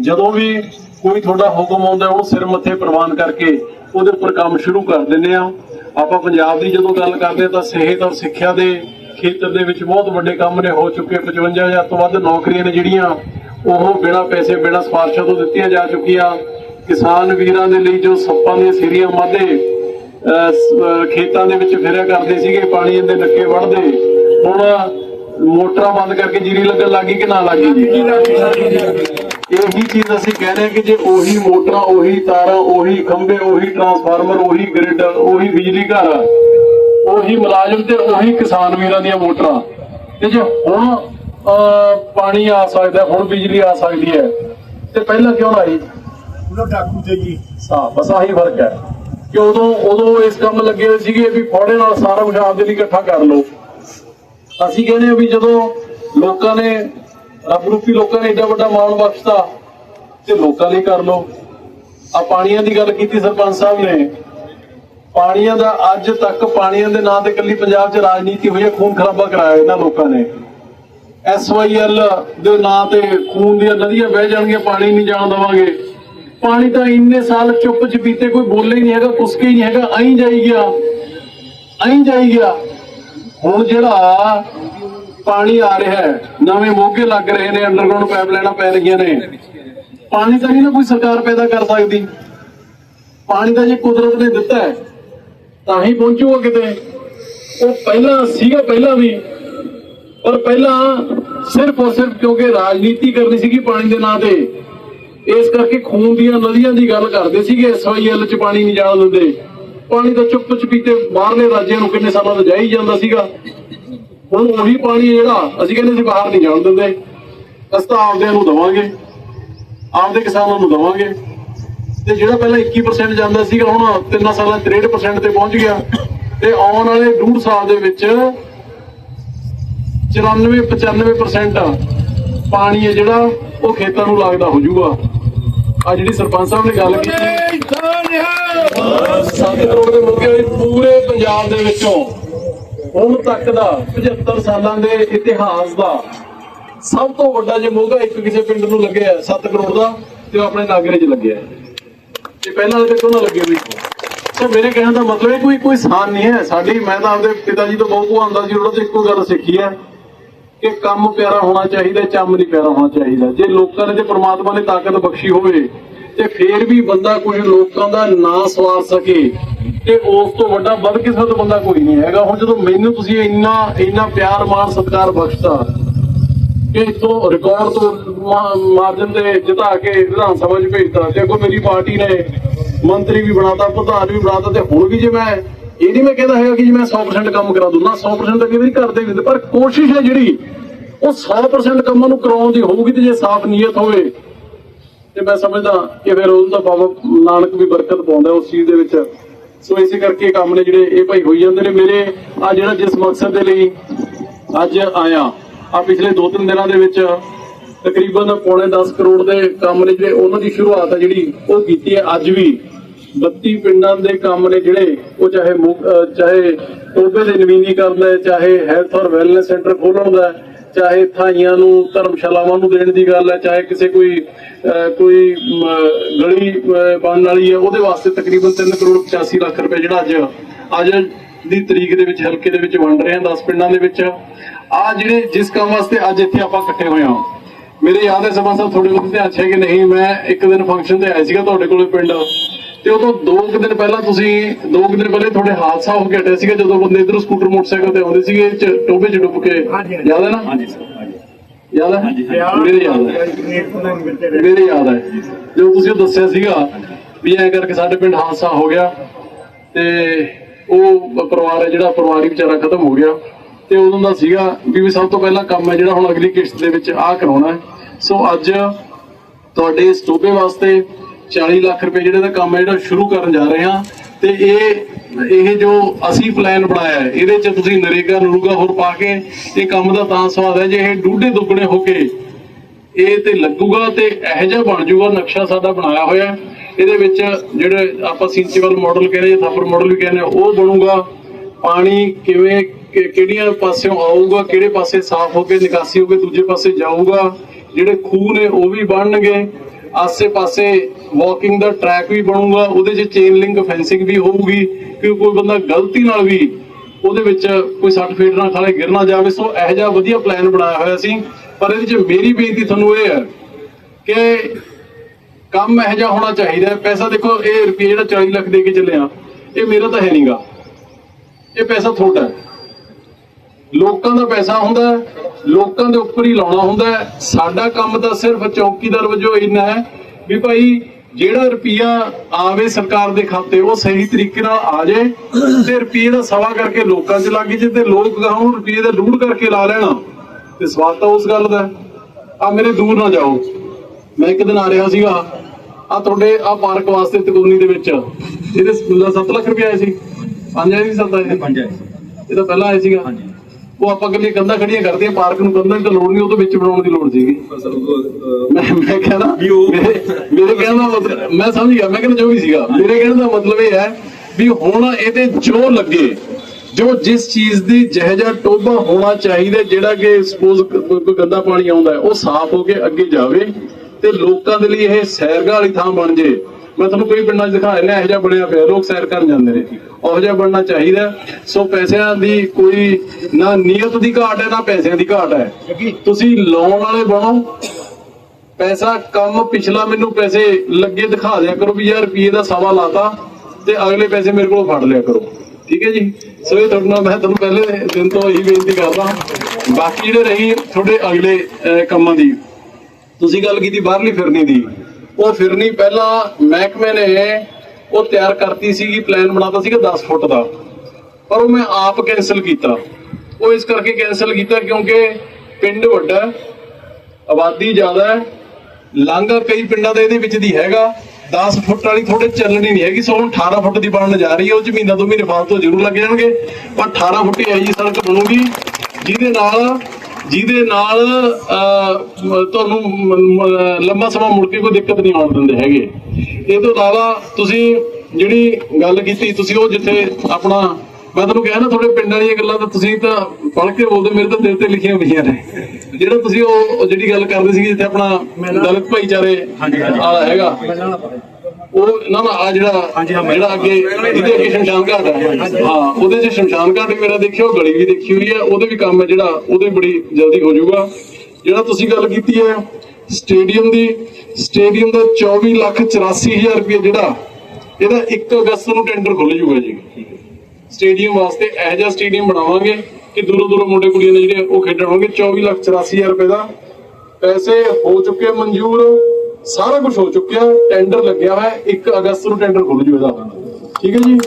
ਜਦੋਂ ਵੀ ਕੋਈ ਤੁਹਾਡਾ ਹੁਕਮ ਆਉਂਦਾ, ਉਹ ਸਿਰ ਮੱਥੇ ਪ੍ਰਵਾਨ ਕਰਕੇ ਉਹਦੇ ਉੱਪਰ ਕੰਮ ਸ਼ੁਰੂ ਕਰ ਦਿੰਦੇ ਆ ਆਪਾਂ ਪੰਜਾਬ ਦੀ ਜਦੋਂ ਗੱਲ ਕਰਦੇ ਹਾਂ ਤਾਂ ਸਿਹਤ ਔਰ ਸਿੱਖਿਆ ਦੇ ਖੇਤਰ ਦੇ ਵਿੱਚ ਬਹੁਤ ਵੱਡੇ ਕੰਮ ਨੇ। ਹੋ ਚੁੱਕੇ 55000 ਤੋਂ ਵੱਧ ਨੌਕਰੀਆਂ ਨੇ ਜਿਹੜੀਆਂ ਉਹ ਬਿਨਾਂ ਪੈਸੇ, ਬਿਨਾਂ ਸਿਫਾਰਸ਼ਾਂ ਤੋਂ ਦਿੱਤੀਆਂ ਜਾ ਚੁੱਕੀਆਂ। ਕਿਸਾਨ ਵੀਰਾਂ ਦੇ ਲਈ ਜੋ ਸੱਪਾਂ ਦੀਆਂ ਸਿਰੀਆਂ ਮਾਦੇ ਖੇਤਾਂ ਦੇ ਵਿੱਚ ਫਿਰਿਆ ਕਰਦੇ ਸੀਗੇ, ਪਾਣੀ ਦੇ ਨੱਕੇ ਵੜਦੇ। ਹੁਣ ਮੋਟਰਾਂ ਬੰਦ ਕਰਕੇ ਜੀਰੀ ਲੱਗਣ ਲੱਗੀ ਕਿ ਨਾ ਲੱਗੀ ਇਹੀ ਚੀਜ਼ ਅਸੀਂ ਕਹਿ ਰਹੇ ਕਿ ਜੇ ਉਹੀ ਮੋਟਰਾਂ, ਉਹੀ ਤਾਰਾਂ, ਉਹੀ ਖੰਭੇ, ਉਹੀ ਟਰਾਂਸਫਾਰਮਰ, ਉਹੀ ਗ੍ਰਿਡ, ਉਹੀ ਬਿਜਲੀ ਘਰ ਉਹੀ ਮੁਲਾਜ਼ਮ ਤੇ ਉਹੀ ਕਿਸਾਨ ਵੀਰਾਂ ਦੀਆਂ ਮੋਟਰਾਂ। ਤੇ ਜੇ ਹੁਣ ਪਾਣੀ ਆ ਸਕਦਾ ਹੁਣ ਬਿਜਲੀ ਆ ਸਕਦੀ ਹੈ। ਤੇ ਪਹਿਲਾਂ ਕਿਉਂ ਨਾ ਆਈ? ਉਹਨਾਂ ਡਾਕੂ ਤੇ ਜੀ ਹਾਂ ਬਸ ਆਹੀ ਫ਼ਰਕ ਹੈ। ਕਿ ਉਦੋਂ ਉਦੋਂ ਇਸ ਕੰਮ ਲੱਗੇ ਹੋਏ ਸੀਗੇ ਵੀ ਫੋੜੇ ਨਾਲ ਸਾਰਾ ਕੁਝ ਆਪਦੇ ਲਈ ਇਕੱਠਾ ਕਰ ਲਓ। ਅਸੀਂ ਕਹਿੰਦੇ ਹਾਂ ਵੀ ਜਦੋਂ ਲੋਕਾਂ ਨੇ ਰੱਬ ਰੂਪੀ ਲੋਕਾਂ ਨੇ ਏਡਾ ਵੱਡਾ ਮਾਣ ਬਖਸ਼ਤਾ ਤੇ ਲੋਕਾਂ ਲਈ ਕਰ ਲਓ। ਆ ਪਾਣੀਆਂ ਦੀ ਗੱਲ ਕੀਤੀ ਸਰਪੰਚ ਸਾਹਿਬ ਨੇ। ਪਾਣੀਆਂ ਦਾ ਅੱਜ ਤੱਕ ਪਾਣੀਆਂ ਦੇ ਨਾਂ ਤੇ ਕੱਲੀ ਪੰਜਾਬ 'ਚ ਰਾਜਨੀਤੀ ਹੋਈ ਹੈ ਖੂਨ ਖਰਾਬਾ ਕਰਾਇਆ ਇਹਨਾਂ ਲੋਕਾਂ ਨੇ। ਐਸਵਾਈਐਲ ਦੇ ਨਾਂ ਤੇ ਖੂਨ ਦੀਆਂ ਨਦੀਆਂ ਵਹਿ ਜਾਣਗੀਆਂ, ਪਾਣੀ ਨਹੀਂ ਜਾਣ ਦਵਾਂਗੇ। ਪਾਣੀ ਤਾਂ ਇੰਨੇ ਸਾਲ ਚੁੱਪ ਚਪੀਤੇ ਕੋਈ ਬੋਲੇ ਨਹੀਂ ਹੈਗਾ, ਕੁਸਕੇ ਹੀ ਨਹੀਂ ਹੈਗਾ ਐਂ ਜਾਈ ਗਿਆ। ਐਂ ਜਾਈ ਗਿਆ। ਹੁਣ ਜਿਹੜਾ ਪਾਣੀ ਆ ਰਿਹਾ ਹੈ, ਨਵੇਂ ਮੋਗੇ ਲੱਗ ਰਹੇ ਨੇ ਅੰਡਰਗਰਾਉਂਡ ਪਾਈਪਲਾਈਨਾਂ ਪੈ ਰਹੀਆਂ ਨੇ। ਪਾਣੀ ਤਾਂ ਨਹੀਂ ਨਾ ਕੋਈ ਸਰਕਾਰ ਪੈਦਾ ਕਰ ਸਕਦੀ। ਪਾਣੀ ਤਾਂ ਜੇ ਕੁਦਰਤ ਨੇ ਦਿੱਤਾ ਹੈ, ਤਾਂ ਹੀ ਪਹੁੰਚੂਗਾ ਕਿਤੇ। ਉਹ ਪਹਿਲਾਂ ਸੀਗਾ, ਪਹਿਲਾਂ ਵੀ। ਪਰ ਪਹਿਲਾਂ ਸਿਰਫ ਔਰ ਸਿਰਫ ਕਿਉਂਕਿ ਰਾਜਨੀਤੀ ਕਰਨੀ ਸੀਗੀ ਪਾਣੀ ਦੇ ਨਾਂ ਤੇ, ਇਸ ਕਰਕੇ ਖੂਨ ਦੀਆਂ ਨਦੀਆਂ ਦੀ ਗੱਲ ਕਰਦੇ ਸੀਗੇ ਐਸਵਾਈਐਲ ਚ ਪਾਣੀ ਨਹੀਂ ਜਾਣ ਦਿੰਦੇ। ਪਾਣੀ ਤਾਂ ਚੁੱਪ ਚਪੀਤੇ ਬਾਹਰਲੇ ਰਾਜਿਆਂ ਨੂੰ ਕਿੰਨੇ ਸਾਲਾਂ ਤੋਂ ਜਾਈ ਜਾਂਦਾ ਸੀਗਾ। ਹੁਣ ਉਹੀ ਪਾਣੀ ਜਿਹੜਾ, ਅਸੀਂ ਕਹਿੰਦੇ ਸੀ ਬਾਹਰ ਨਹੀਂ ਜਾਣ ਦਿੰਦੇ। ਅਸੀਂ ਤਾਂ ਆਪਦਿਆਂ ਨੂੰ ਦਵਾਂਗੇ, ਆਪਦੇ ਕਿਸਾਨਾਂ ਨੂੰ ਦਵਾਂਗੇ। ਤੇ ਜਿਹੜਾ ਪਹਿਲਾਂ 21% ਜਾਂਦਾ ਸੀਗਾ, ਹੁਣ 3 ਸਾਲਾਂ 'ਚ 63% ਤੇ ਪਹੁੰਚ ਗਿਆ। ਤੇ ਆਉਣ ਵਾਲੇ ਡੂਢ ਸਾਲ ਦੇ ਵਿੱਚ 94 95% ਪਾਣੀ ਹੈ ਜਿਹੜਾ ਉਹ ਖੇਤਾਂ ਨੂੰ ਲੱਗਦਾ ਹੋ ਜਾਊਗਾ। ਆ ਜਿਹੜੀ ਸਰਪੰਚ ਸਾਹਿਬ ਨੇ ਗੱਲ ਕੀਤੀ। 7 ਕਰੋੜ ਦੇ ਮੁੱਕੇ ਵਾਲੀ ਪੂਰੇ ਪੰਜਾਬ ਦੇ ਵਿੱਚੋਂ ਹੁਣ ਤੱਕ ਦਾ 75 ਸਾਲਾਂ ਦੇ ਇਤਿਹਾਸ ਦਾ ਸਭ ਤੋਂ ਵੱਡਾ ਜੇ ਮੋਗਾ ਇੱਕ ਕਿਸੇ ਪਿੰਡ ਨੂੰ ਲੱਗਿਆ 7 ਕਰੋੜ ਦਾ, ਤੇ ਉਹ ਆਪਣੇ ਨਾਗਰੇ 'ਚ ਲੱਗਿਆ ਤੇ ਪਹਿਲਾਂ ਵਾਲੇ ਕਿਉਂ ਨਾ ਲੱਗੇ ਵੀ ਸੋ ਮੇਰੇ ਕਹਿਣ ਦਾ ਮਤਲਬ ਇਹ ਕੋਈ ਕੋਈ ਸਾਨ ਨਹੀਂ ਹੈ। ਸਾਡੀ, ਮੈਂ ਤਾਂ ਆਪਦੇ ਪਿਤਾ ਜੀ ਤੋਂ ਬਹੁਤ ਕੁ ਆਉਂਦਾ ਸੀ ਉਹਨਾਂ ਤੋਂ ਇੱਕੋ ਗੱਲ ਸਿੱਖੀ ਹੈ। ਕਿ ਕੰਮ ਪਿਆਰਾ ਹੋਣਾ ਚਾਹੀਦਾ, ਚੰਮ ਨਹੀਂ ਪਿਆਰਾ ਹੋਣਾ ਚਾਹੀਦਾ। ਜੇ ਲੋਕਾਂ ਨੇ ਤੇ ਪ੍ਰਮਾਤਮਾ ਨੇ ਤਾਕਤ ਬਖਸ਼ੀ ਹੋਵੇ, ਤੇ ਫੇਰ ਵੀ ਬੰਦਾ ਕੁਝ ਲੋਕਾਂ ਦਾ ਨਾਂ ਸਵਾਰ ਸਕੇ, ਤੇ ਉਸ ਤੋਂ ਵੱਡਾ ਬਦਕਿਸਮਤ ਬੰਦਾ ਕੋਈ ਨਹੀਂ ਹੈਗਾ। ਹੁਣ ਜਦੋਂ ਮੈਨੂੰ ਤੁਸੀਂ ਇੰਨਾ ਇੰਨਾ ਪਿਆਰ, ਮਾਣ, ਸਤਿਕਾਰ ਬਖਸ਼ਤਾ, ਕਿ ਇਥੋਂ ਰਿਕਾਰਡ ਤੋਂ ਮਾਰਜਨ ਤੇ ਜਿਤਾ ਕੇ ਵਿਧਾਨ ਸਭਾ 'ਚ ਭੇਜਤਾ, ਤੇ ਅੱਗੋਂ ਮੇਰੀ ਪਾਰਟੀ ਨੇ ਮੰਤਰੀ ਵੀ ਬਣਾਤਾ, ਪ੍ਰਧਾਨ ਵੀ ਬਣਾਤਾ, ਤੇ ਹੁਣ ਵੀ ਜੇ ਮੈਂ ਇਹ ਨਹੀਂ ਮੈਂ ਕਹਿੰਦਾ ਹੈਗਾ ਕਿ ਜੇ ਮੈਂ 100% ਕੰਮ ਕਰਾ ਦੂੰ ਨਾ 100% ਤਾਂ ਕਈ ਕਰਦੇ ਵੀ ਪਰ ਕੋਸ਼ਿਸ਼ ਹੈ ਜਿਹੜੀ, ਉਹ 100% ਕੰਮਾਂ ਨੂੰ ਕਰਾਉਣ ਦੀ ਹੋਊਗੀ ਤੇ ਜੇ ਸਾਫ਼ ਨੀਅਤ ਹੋਵੇ, ਤੇ ਮੈਂ ਸਮਝਦਾ ਕਿ ਫਿਰ ਉਹਨੂੰ ਤਾਂ ਬਾਬਾ ਨਾਨਕ ਵੀ ਬਰਕਤ ਪਾਉਂਦਾ ਉਸ ਚੀਜ਼ ਦੇ ਵਿੱਚ। ਸੋ ਇਸੇ ਕਰਕੇ ਕੰਮ ਨੇ ਜਿਹੜੇ ਇਹ ਭਾਈ ਹੋਈ ਜਾਂਦੇ ਨੇ। ਮੇਰੇ ਆ ਜਿਹੜਾ ਜਿਸ ਮਕਸਦ ਦੇ ਲਈ ਅੱਜ ਆਇਆ, ਆ ਪਿਛਲੇ 2-3 ਦਿਨਾਂ ਦੇ ਵਿੱਚ ਤਕਰੀਬਨ ਪੌਣੇ 10 ਕਰੋੜ ਦੇ ਕੰਮ ਨੇ ਜਿਹੜੇ ਉਹਨਾਂ ਦੀ ਸ਼ੁਰੂਆਤ ਆ ਜਿਹੜੀ ਉਹ ਕੀਤੀ ਹੈ ਅੱਜ ਵੀ। 32 ਪਿੰਡਾਂ ਦੇ ਕੰਮ ਨੇ ਜਿਹੜੇ, ਉਹ ਚਾਹੇ ਮੁਕ- ਚਾਹੇ ਟੋਬੇ ਦੇ ਨਵੀਨੀਕਰਨ ਦਾ ਚਾਹੇ ਹੈਲਥ ਔਰ ਵੈਲਨੈਸ ਸੈਂਟਰ ਖੋਲਣ ਦਾ ਚਾਹੇ ਥਾਈਆਂ ਨੂੰ ਧਰਮਸ਼ਾਲਾਵਾਂ ਨੂੰ ਦੇਣ ਦੀ ਗੱਲ ਹੈ, ਚਾਹੇ ਕਿਸੇ ਕੋਈ ਕੋਈ ਗਲੀ ਬਣਨ ਵਾਲੀ ਹੈ, ਉਹਦੇ ਵਾਸਤੇ ਤਕਰੀਬਨ 3 ਕਰੋੜ 85 ਲੱਖ ਰੁਪਏ ਜਿਹੜਾ ਅੱਜ ਅੱਜ ਦੀ ਤਰੀਕ ਦੇ ਵਿੱਚ, ਹਲਕੇ ਦੇ ਵਿੱਚ ਵੰਡ ਰਹੇ ਹਾਂ 10 ਪਿੰਡਾਂ ਦੇ ਵਿੱਚ। ਆ ਜਿਹੜੇ ਜਿਸ ਕੰਮ ਵਾਸਤੇ ਅੱਜ ਇੱਥੇ ਆਪਾਂ ਇਕੱਠੇ ਹੋਏ ਹਾਂ, ਮੇਰੇ ਯਾਦ ਹੈ ਸਮਾਂ ਸਾਹਿਬ, ਤੁਹਾਡੇ ਕੋਲ ਧਿਆਨ 'ਚ ਹੈ ਕਿ ਨਹੀਂ, ਮੈਂ ਇੱਕ ਦਿਨ ਫੰਕਸ਼ਨ ਤੇ ਆਇਆ ਸੀਗਾ, ਤੁਹਾਡੇ ਕੋਲ ਪਿੰਡ। ਤੇ ਉਦੋਂ ਦੋ ਕੁ ਦਿਨ ਪਹਿਲਾਂ ਤੁਸੀਂ ਦੋ ਕੁ ਦਿਨ ਪਹਿਲੇ ਤੁਹਾਡੇ ਹਾਦਸਾ ਹੋ ਕੇ ਹਟਿਆ ਸੀਗਾ ਜਦੋਂ ਬੰਦੇ ਇਧਰੋਂ ਸਕੂਟਰ ਮੋਟਰਸਾਈਕਲ ਤੇ ਆਉਂਦੇ ਸੀਗੇ ਚ ਟੋਬੇ 'ਚ ਡੁੱਬ ਕੇ। ਯਾਦ ਹੈ ਨਾ? ਹਾਂਜੀ ਸਰ ਯਾਦ ਹੈ? ਮੇਰੇ ਯਾਦ ਹੈ। ਮੇਰੇ ਯਾਦ ਹੈ। ਜਦੋਂ ਤੁਸੀਂ ਦੱਸਿਆ ਸੀਗਾ ਵੀ ਐਂ ਕਰਕੇ ਸਾਡੇ ਪਿੰਡ ਹਾਦਸਾ ਹੋ ਗਿਆ ਤੇ ਉਹ ਪਰਿਵਾਰ ਹੈ ਜਿਹੜਾ ਪਰਿਵਾਰ ਹੀ ਵਿਚਾਰਾ ਖਤਮ ਹੋ ਗਿਆ। ਤੇ ਉਦੋਂ ਦਾ ਸੀਗਾ ਵੀ ਸਭ ਤੋਂ ਪਹਿਲਾਂ ਕੰਮ ਹੈ ਜਿਹੜਾ ਹੁਣ ਅਗਲੀ ਕਿਸ਼ਤ ਦੇ ਵਿੱਚ ਆ ਕਰਾਉਣਾ ਹੈ। ਸੋ ਅੱਜ ਤੁਹਾਡੇ ਇਸ ਟੋਬੇ ਵਾਸਤੇ 40 ਲੱਖ ਰੁਪਏ ਜਿਹੜੇ ਦਾ ਕੰਮ ਹੈ ਜਿਹੜਾ ਸ਼ੁਰੂ ਕਰਨ ਜਾ ਰਹੇ ਹਾਂ ਤੇ ਇਹ ਇਹ ਜੋ ਅਸੀਂ ਪਲਾਨ ਬਣਾਇਆ ਹੈ, ਇਹਦੇ ਚ ਤੁਸੀਂ ਨਰੇਗਾ, ਨਰੂਗਾ ਹੋਰ ਪਾ ਕੇ ਇਹ ਕੰਮ ਦਾ ਤਾਂ ਸਵਾਦ ਹੈ, ਜੇ ਇਹ ਡੂਢੇ ਦੁੱਗਣੇ ਹੋ ਕੇ ਇਹ ਤੇ ਲੱਗੂਗਾ ਤੇ ਇਹੋ ਜਿਹਾ ਬਣ ਜਾਊਗਾ ਨਕਸ਼ਾ ਸਾਡਾ ਬਣਾਇਆ ਹੋਇਆ ਇਹਦੇ ਵਿੱਚ ਜਿਹੜੇ ਆਪਾਂ ਸਿੰਚੇਵਲ ਮਾਡਲ ਕਹਿੰਦੇ ਥਾਪਰ ਮਾਡਲ ਵੀ ਕਹਿੰਦੇ ਉਹ ਬਣੂਗਾ। ਪਾਣੀ ਕਿਵੇਂ ਕਿਹੜੀਆਂ ਪਾਸਿਓਂ ਆਊਗਾ, ਕਿਹੜੇ ਪਾਸੇ ਸਾਫ਼ ਹੋ ਕੇ, ਨਿਕਾਸੀ ਹੋ ਕੇ ਦੂਜੇ ਪਾਸੇ ਜਾਊਗਾ, ਜਿਹੜੇ ਖੂਹ ਨੇ ਉਹ ਵੀ ਬਣਨਗੇ। ਆਸੇ-ਪਾਸੇ ਵਾਕਿੰਗ ਦਾ ਟਰੈਕ ਵੀ ਬਣੂਗਾ, ਉਹਦੇ 'ਚ ਚੇਨ ਲਿੰਕ ਫੈਂਸਿੰਗ ਵੀ ਹੋਊਗੀ, ਕਿ ਕੋਈ ਬੰਦਾ ਗਲਤੀ ਨਾਲ ਵੀ ਉਹਦੇ ਵਿੱਚ ਕੋਈ ਸੱਟ ਫੇਟ ਨਾ ਖਾਲੇ ਗਿਰ ਨਾ ਜਾਵੇ। ਸੋ ਇਹੋ ਜਿਹਾ ਵਧੀਆ ਪਲਾਨ ਬਣਾਇਆ ਹੋਇਆ ਸੀ। ਪਰ ਇਹਦੇ 'ਚ ਮੇਰੀ ਬੇਨਤੀ ਤੁਹਾਨੂੰ ਇਹ ਹੈ ਕਿ ਕੰਮ ਇਹੋ ਜਿਹਾ ਹੋਣਾ ਚਾਹੀਦਾ ਪੈਸਾ ਦੇਖੋ, ਇਹ ਰੁਪਏ ਜਿਹੜਾ 40 ਲੱਖ ਦੇ ਕੇ ਚੱਲਿਆ ਇਹ ਮੇਰਾ ਤਾਂ ਹੈ ਨਹੀਂਗਾ ਇਹ ਪੈਸਾ ਤੁਹਾਡਾ ਲੋਕਾਂ ਦਾ ਪੈਸਾ ਹੁੰਦਾ ਲੋਕਾਂ ਦੇ ਉੱਪਰ ਹੀ ਲਾਉਣਾ ਹੁੰਦਾ ਸਾਡਾ ਕੰਮ ਤਾਂ ਸਿਰਫ ਚੌਕੀਦਾਰ ਵਜੋਂ ਇੰਨਾ ਹੈ ਵੀ ਭਾਈ ਜਿਹੜਾ ਰੁਪਿਆ ਆਵੇ ਸਰਕਾਰ ਦੇ ਖਾਤੇ ਉਹ ਸਹੀ ਤਰੀਕੇ ਨਾਲ ਆ ਜਾਏ ਤੇ ਰੁਪਏ ਦਾ ਸਵਾ ਕਰਕੇ ਲੋਕਾਂ 'ਚ ਲੱਗ ਜੇ ਤੇ ਲੋਕ ਗਾਉਂ ਰੁਪਏ ਦਾ ਡੂੜ ਕਰਕੇ ਲਾ ਲੈਣਾ। ਤੇ ਸਵਾਦ ਤਾਂ ਉਸ ਗੱਲ ਦਾ ਆ ਮੇਰੇ ਦੂਰ ਨਾ ਜਾਓ। ਮੈਂ ਇੱਕ ਦਿਨ ਆ ਰਿਹਾ ਸੀਗਾ ਆ ਤੁਹਾਡੇ ਆ ਪਾਰਕ ਵਾਸਤੇ ਤਕੂਨੀ ਦੇ ਵਿੱਚ ਇਹਦੇ ਸਕੂਲ ਦਾ 7 ਲੱਖ ਰੁਪਏ ਆਏ ਸੀ। ਪੰਜ ਆਏ ਸੀ ਸੱਤ ਆਏ ਸੀ? ਪੰਜ ਆਏ ਇਹ ਤਾਂ ਪਹਿਲਾਂ ਆਏ ਸੀਗਾ। ਹਾਂਜੀ। ਉਹ ਆਪਾਂ ਕੱਲੀ ਕੰਧਾਂ ਖੜੀਆਂ ਕਰਦੇ ਆ ਪਾਰਕ ਨੂੰ ਕੰਧਾਂ ਦੀ ਤਾਂ ਲੋੜ ਨਹੀਂ ਉਹ ਤੋਂ ਵਿੱਚ ਬਣਾਉਣ ਦੀ ਲੋੜ ਸੀਗੀ। ਮੈਂ ਮੈਂ ਕਹਿੰਦਾ ਮੇਰੇ ਕਹਿਣ ਦਾ ਮਤਲਬ ਮੈਂ ਸਮਝ ਗਿਆ ਮੈਂ ਕਹਿੰਦਾ ਜੋ ਵੀ ਸੀਗਾ। ਮੇਰੇ ਕਹਿਣ ਦਾ ਮਤਲਬ ਇਹ ਹੈ ਵੀ ਹੁਣ ਇਹਦੇ ਜੋ ਲੱਗੇ ਜੋ ਜਿਸ ਚੀਜ਼ ਦੀ ਜਿਹੋ ਟੋਬਾ ਹੋਣਾ ਚਾਹੀਦਾ ਜਿਹੜਾ ਕਿ ਸਪੋਜ਼ ਕੋਈ ਗੰਦਾ ਪਾਣੀ ਆਉਂਦਾ ਉਹ ਸਾਫ਼ ਹੋ ਕੇ ਅੱਗੇ ਜਾਵੇ ਤੇ ਲੋਕਾਂ ਦੇ ਲਈ ਇਹ ਸੈਰਗਾਹ ਵਾਲੀ ਥਾਂ ਬਣ ਜੇ। ਮੈਂ ਤੁਹਾਨੂੰ ਕਈ ਪਿੰਡਾਂ 'ਚ ਦਿਖਾਇਆ ਨਾ ਇਹੋ ਜਿਹਾ ਬਣਿਆ ਪਿਆ ਲੋਕ ਸੈਰ ਕਰਨ ਜਾਂਦੇ ਨੇ। ਉਹੋ ਜਿਹਾ ਬਣਨਾ ਚਾਹੀਦਾ ਸੋ ਪੈਸਿਆਂ ਦੀ ਕੋਈ ਨਾ ਨੀਅਤ ਦੀ ਘਾਟ ਹੈ ਨਾ ਪੈਸਿਆਂ ਦੀ ਘਾਟ ਹੈ। ਤੁਸੀਂ ਲਾਉਣ ਵਾਲੇ ਬਣੋ। ਪੈਸਾ ਕੰਮ ਪਿਛਲਾ ਮੈਨੂੰ ਪੈਸੇ ਲੱਗੇ ਦਿਖਾ ਦਿਆ ਕਰੋ ਵੀ ਯਾਰ ਰੁਪਏ ਦਾ ਸਵਾ ਲਾਤਾ ਤੇ ਅਗਲੇ ਪੈਸੇ ਮੇਰੇ ਕੋਲੋਂ ਫੜ ਲਿਆ ਕਰੋ। ਠੀਕ ਹੈ ਜੀ? ਸੋ ਇਹ ਤੁਹਾਡੇ ਮੈਂ ਤੁਹਾਨੂੰ ਪਹਿਲੇ ਦਿਨ ਤੋਂ ਇਹੀ ਬੇਨਤੀ ਕਰਦਾ ਬਾਕੀ ਜਿਹੜੇ ਰਹੀ ਤੁਹਾਡੇ ਅਗਲੇ ਕੰਮਾਂ ਦੀ। ਤੁਸੀਂ ਗੱਲ ਕੀਤੀ ਬਾਹਰਲੀ ਫਿਰਨੀ ਦੀ। ਉਹ ਫਿਰਨੀ ਪਹਿਲਾਂ ਮਹਿਕਮੇ ਨੇ ਉਹ ਤਿਆਰ ਕਰਤੀ ਸੀਗੀ ਪਲਾਨ ਬਣਾਤਾ ਸੀਗਾ 10 ਫੁੱਟ ਦਾ। ਪਰ ਉਹ ਮੈਂ ਆਪ ਕੈਨਸਲ ਕੀਤਾ। ਉਹ ਇਸ ਕਰਕੇ ਕੈਨਸਲ ਕੀਤਾ ਕਿਉਂਕਿ ਪਿੰਡ ਵੱਡਾ ਆਬਾਦੀ ਜ਼ਿਆਦਾ ਹੈ, ਲਾਂਘਾ ਕਈ ਪਿੰਡਾਂ ਦਾ ਇਹਦੇ ਵਿੱਚ ਦੀ ਹੈਗਾ। 10 ਫੁੱਟ ਵਾਲੀ ਥੋੜੇ ਚੱਲਣੀ ਨਹੀਂ ਹੈਗੀ ਸੋ ਹੁਣ 18 ਫੁੱਟ ਦੀ ਬਣਨ ਜਾ ਰਹੀ ਹੈ, ਉਹ ਚ ਮਹੀਨਾ ਦੋ ਮਹੀਨੇ ਫਾਲਤੂ ਜ਼ਰੂਰ ਲੱਗ ਜਾਣਗੇ ਪਰ 18 ਫੁੱਟ ਹੀ ਜੀ ਸੜਕ ਬਣੂਗੀ, ਜਿਹਦੇ ਨਾਲ ਜਿਹਦੇ ਨਾਲ ਤੁਹਾਨੂੰ ਮ- ਮ- ਲੰਬਾ ਸਮਾਂ ਮੁੜ ਕੇ ਕੋਈ ਦਿੱਕਤ ਨਹੀਂ ਆਉਣ ਦਿੰਦੇ ਹੈਗੇ। ਇਹ ਤੋਂ ਇਲਾਵਾ ਤੁਸੀਂ ਜਿਹੜੀ ਗੱਲ ਕੀਤੀ ਤੁਸੀਂ ਉਹ ਜਿੱਥੇ ਆਪਣਾ ਮੈਂ ਤੁਹਾਨੂੰ ਕਿਹਾ ਨਾ ਤੁਹਾਡੇ ਪਿੰਡ ਵਾਲੀਆਂ ਗੱਲਾਂ ਤਾਂ ਤੁਸੀਂ ਤਾਂ ਪੜ੍ਹ ਕੇ ਬੋਲਦੇ ਮੇਰੇ ਤਾਂ ਦਿਲ ਤੇ ਲਿਖੀਆਂ ਹੋਈਆਂ ਨੇ। ਜਿਹੜਾ ਤੁਸੀਂ ਉਹ ਜਿਹੜੀ ਗੱਲ ਕਰਦੇ ਸੀਗੇ ਜਿੱਥੇ ਆਪਣਾ ਦਲਿਤ ਭਾਈਚਾਰੇ ਹੈਗਾ। ਉਹ ਨਾ ਨਾ ਆ ਜਿਹੜਾ ਜਿਹੜਾ ਅੱਗੇ ਇਹਦੇ ਅੱਗੇ ਸ਼ਮਸ਼ਾਨ ਘਾਟ ਹੈ ਹਾਂ ਉਹਦੇ 'ਚ ਸ਼ਮਸ਼ਾਨ ਘਾਟ ਵੀ ਮੇਰਾ ਦੇਖਿਓ ਗਲੀ ਵੀ ਦੇਖੀ ਹੋਈ ਹੈ ਉਹਦੇ ਵੀ ਕੰਮ ਹੈ ਜਿਹੜਾ ਉਹਦੇ ਬੜੀ ਜਲਦੀ ਹੋ ਜਾਊਗਾ। ਜਿਹੜਾ ਤੁਸੀਂ ਗੱਲ ਕੀਤੀ ਹੈ ਸਟੇਡੀਅਮ ਦੀ ਸਟੇਡੀਅਮ ਦਾ 24 ਲੱਖ 84 ਹਜ਼ਾਰ ਰੁਪਏ ਜਿਹੜਾ ਇਹਦਾ 1 ਅਗਸਤ ਨੂੰ ਟੈਂਡਰ ਖੁੱਲ ਜਾਊਗਾ ਜੀ। ਸਟੇਡੀਅਮ ਵਾਸਤੇ ਇਹੋ ਜਿਹਾ ਸਟੇਡੀਅਮ ਬਣਾਵਾਂਗੇ ਕਿ ਦੂਰੋਂ ਦੂਰੋਂ ਮੁੰਡੇ ਕੁੜੀਆਂ ਨੇ ਜਿਹੜੇ ਉਹ ਖੇਡਣ ਹੋਣਗੇ 24 ਲੱਖ 84 ਹਜ਼ਾਰ ਰੁਪਏ ਦਾ। ਪੈਸੇ ਹੋ ਚੁੱਕੇ ਮਨਜ਼ੂਰ। ਸਾਰਾ ਕੁਝ ਹੋ ਚੁੱਕਿਆ ਟੈਂਡਰ ਲੱਗਿਆ ਹੋਇਆ 1 ਅਗਸਤ ਨੂੰ ਟੈਂਡਰ ਖੁੱਲ ਜੂ ਇਹਦਾ ਠੀਕ ਹੈ ਜੀ?